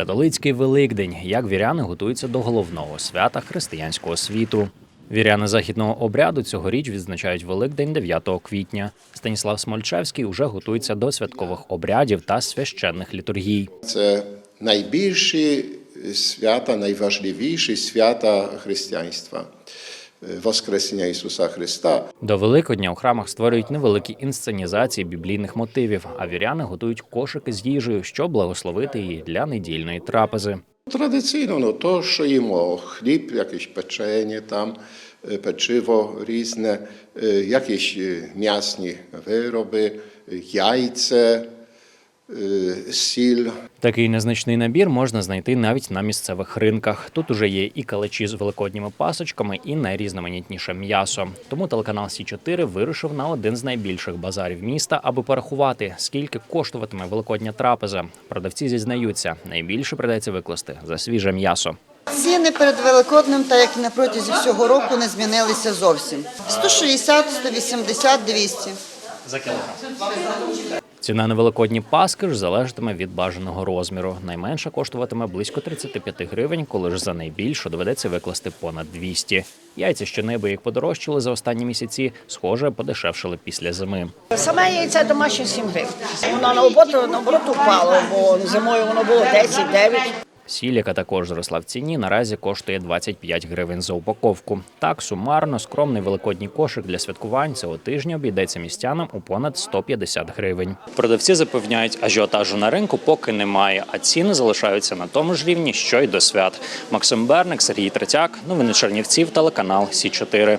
Католицький Великдень, як віряни готуються до головного свята християнського світу. Віряни західного обряду цьогоріч відзначають Великдень 9 квітня. Станіслав Смольчевський уже готується до святкових обрядів та священних літургій. Це найбільші свята, найважливіші свята християнства. Воскресіння Ісуса Христа. До Великодня у храмах створюють невеликі інсценізації біблійних мотивів, а віряни готують кошики з їжею, щоб благословити її для недільної трапези. Традиційно ну, то, що їмо хліб, якесь печення, там, е, печиво різне, е, якісь е, м'ясні вироби, е, яйця, е, сіль. Такий незначний набір можна знайти навіть на місцевих ринках. Тут уже є і калачі з великодніми пасочками, і найрізноманітніше м'ясо. Тому телеканал Сі 4 вирушив на один з найбільших базарів міста, аби порахувати, скільки коштуватиме великодня трапеза. Продавці зізнаються, найбільше придеться викласти за свіже м'ясо. Ціни перед Великоднем, так як і на протязі всього року, не змінилися зовсім. 160, 180, 200. За кілограм. Ціна на великодні паски ж залежатиме від бажаного розміру. Найменша коштуватиме близько 35 гривень, коли ж за найбільшу доведеться викласти понад 200. Яйця що неабияк подорожчали за останні місяці, схоже, подешевшили після зими. Саме яйце домашнє 7 гривень. Воно наоборот, наоборот упало, бо зимою воно було 10-9. Сіль, яка також зросла в ціні, наразі коштує 25 гривень за упаковку. Так, сумарно, скромний великодній кошик для святкувань цього тижня обійдеться містянам у понад 150 гривень. Продавці запевняють, ажіотажу на ринку поки немає, а ціни залишаються на тому ж рівні, що й до свят. Максим Берник, Сергій Третяк, новини Чернівців, телеканал Сі 4